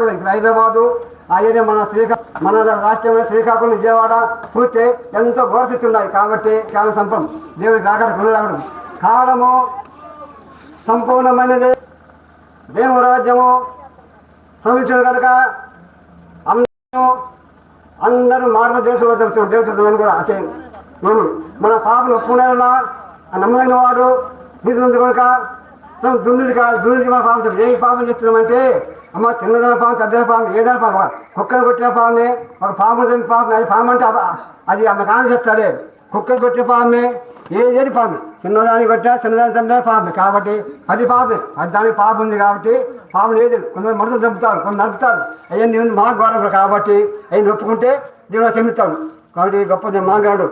అయిపోతుంది ఇక్కడ హైదరాబాదు ఆ మన శ్రీకా మన రాష్ట్రంలో శ్రీకాకుళం విజయవాడ చూస్తే ఎంతో ఘోరస్థితి ఉన్నాయి కాబట్టి చాలా సంపం. దేవుడికి రాకడ కొనరాకడం కాలము సంపూర్ణమైనది. దేవుని రాజ్యము సమీక్షలు కనుక అందరూ అందరూ మార్గ దేశంలో తెలుసు దేవుడు కూడా అతే మన పాపను ఒప్పుకునేలా నమ్మదగిన వాడు నీతి కనుక దున్నుది కాదు దున్నుది మన పాపం ఏ పాపం చేస్తున్నామంటే అమ్మ చిన్నదైన పాపం పెద్దన పాపం ఏదైనా పాపం కుక్కను కొట్టిన పాపమే ఒక పాము తిన్న పాపం అది పాము అంటే అబ్బ- అది ఆమె కాని చెప్తాడే. కుక్కను కొట్టిన పాపమే ఏది పాపం చిన్నదాన్ని కొట్టినా చిన్నదాన్ని తండ్రి పాపమే కాబట్టి అది పాపమే అది దానికి పాపం ఉంది కాబట్టి పాపం లేదు. కొంతమంది మనుషులు చంపుతారు కొంత నడుపుతారు. అవన్నీ ఉంది మా గౌరవం కాబట్టి అవి నొప్పుకుంటే దేవుడు క్షమిస్తాడు కాబట్టి గొప్ప మాగాడు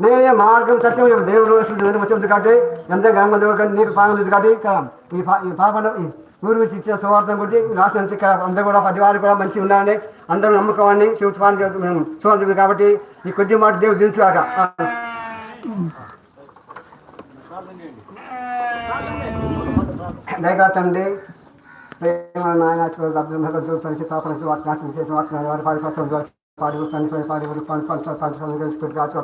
నేనే మార్గం సత్యం దేవుడు వస్తుంది వచ్చింది కాబట్టి ఎంత గంగ దేవుడు కానీ నీకు పాపం లేదు కాబట్టి ఇక్కడ ఈ పాప ఈ పాపను ఈ ఊరు నుంచి ఇచ్చిన సువార్థం గురించి రాష్ట్రం ఇక్కడ. అందరూ కూడా పది వారు కూడా మంచిగా ఉన్నారని అందరూ నమ్మకం చూసుకోవాలని మేము సువార్థం కాబట్టి ఈ కొద్ది మాట దేవుడు దించుగాక. దయగా తండ్రి ప్రేమ నాయన చూడండి అర్థం వాటి నాశనం చేసిన వాటి వారి పాడి కోసం పాడి పని పని పాడి పని పని పని రాజు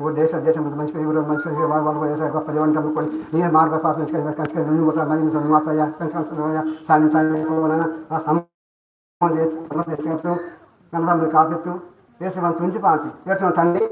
ఓ దేశ దేశం మంచి ఊరు మంచి వాళ్ళు గొప్ప దేవని చదువుకొని నీ మార్గ పాపించుకొని కాపిస్తూ వేసి మంచి ఉంచి పాపి వేసిన తండ్రి